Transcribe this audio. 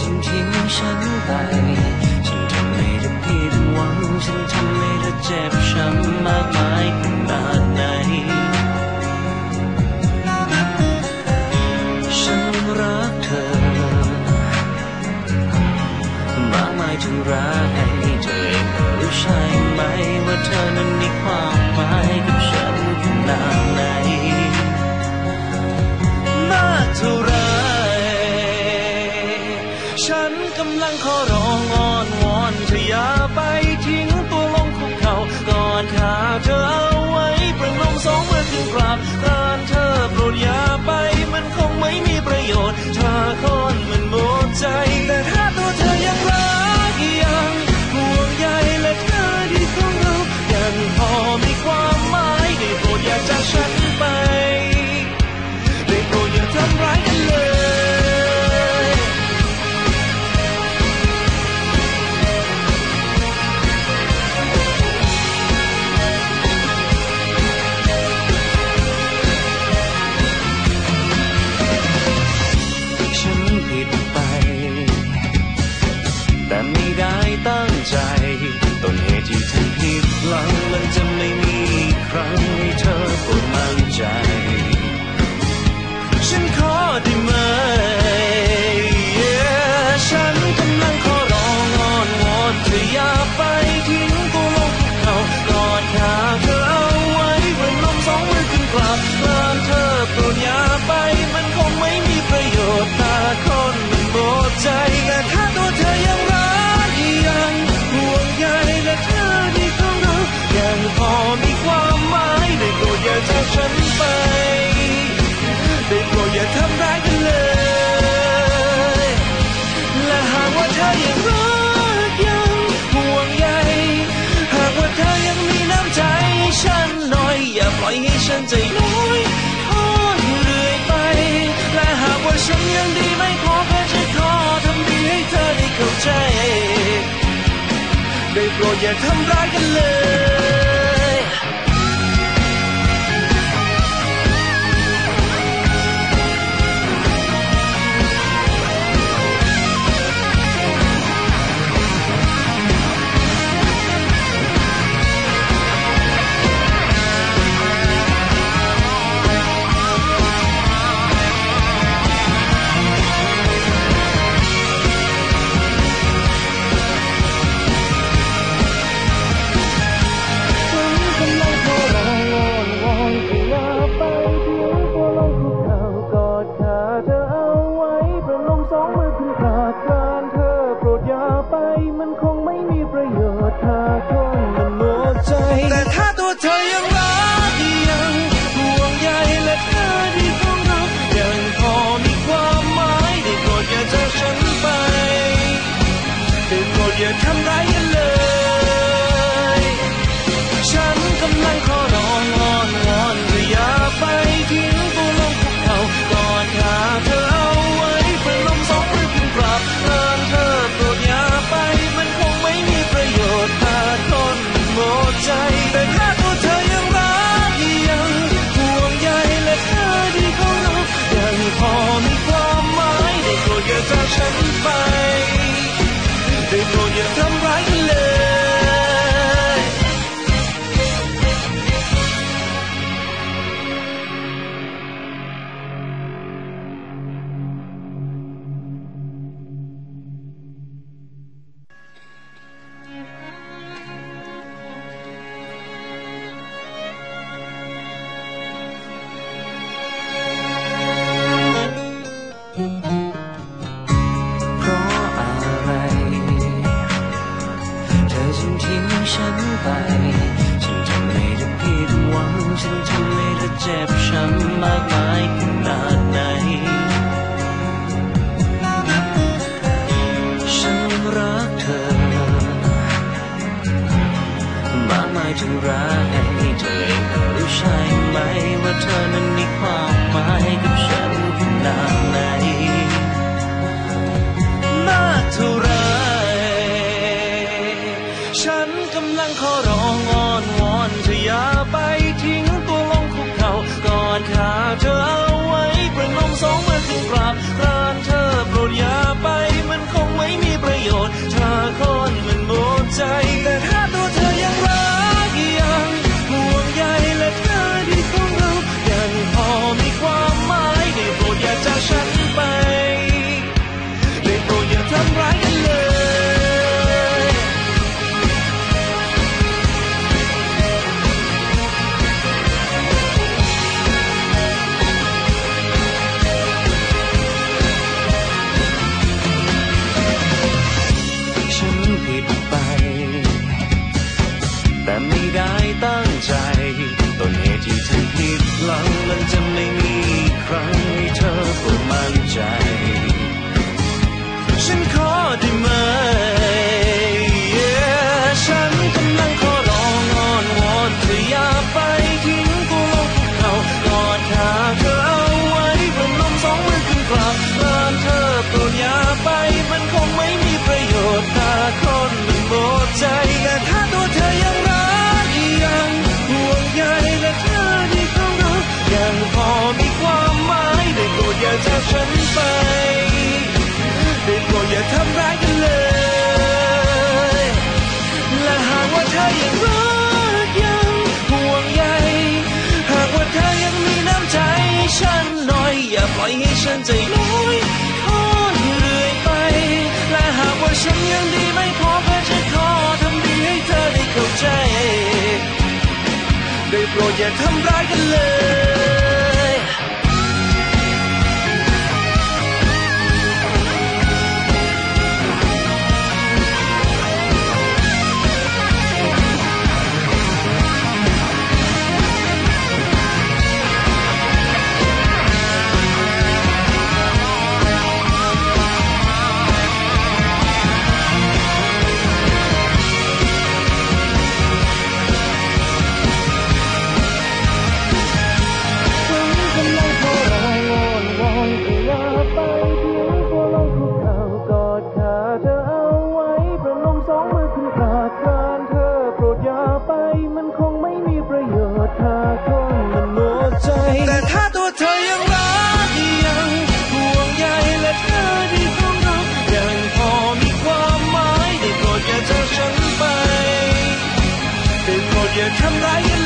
ทิ้งฉันไป ฉันทำให้เธอผิดหวัง ฉันทำให้เธอเจ็บช้ำมากมายขนาดไหน ฉันรักเธอ มากมายเท่าไรเธอเองรู้ใช่ไหมว่าเธอนั้นมีความหมายกับฉันขนาดไหนมากเท่าไร ประโยชน์ถ้าคนมันหมดใจแต่ถ้า ฉันไป ได้โปรดอย่าทำร้ายกันเลย และหากว่าเธอยังรักยังห่วงใย หากว่าเธอยังมีน้ำใจให้ฉันหน่อย อย่าปล่อยให้ฉันใจน้อยทอดเรื่อยไป และหากว่าฉันยังดีไม่พอก็จะขอทำดีให้เธอได้เข้าใจ ได้โปรดอย่าทำร้ายกันเลย มือขึ้นกรารานเธอโปรดอย่าไป มันคงไม่มีประโยชน์ถ้าทนมันหมดใจ แต่ถ้าตัวเธอยังรักยังห่วงใยและเธอดีของเรายังพอมีความหมายได้โปรดอย่าจากฉันไปได้โปรดอย่าทำร้ายกันเลย อจึงทิ้งฉันไป ฉันทำให้เธอผิดหวัง ฉันทำให้เธอเจ็บช้ำมากมายขนาดไหน ฉันรักเธอ มากมายเท่าไรเธอเองก็รู้ใช่ไหม ว่าเธอนั้นมีความหมายกับฉันขนาดไหนมากเท่าไร ฉันหน่อย อย่าปล่อยให้ฉันใจลอยทอดเรื่อยไป และหากว่าฉันยังดีไม่พอเพื่อจะขอทำดีให้เธอได้เข้าใจ ได้โปรดอย่าทำร้ายกันเลย ธอทำร้าย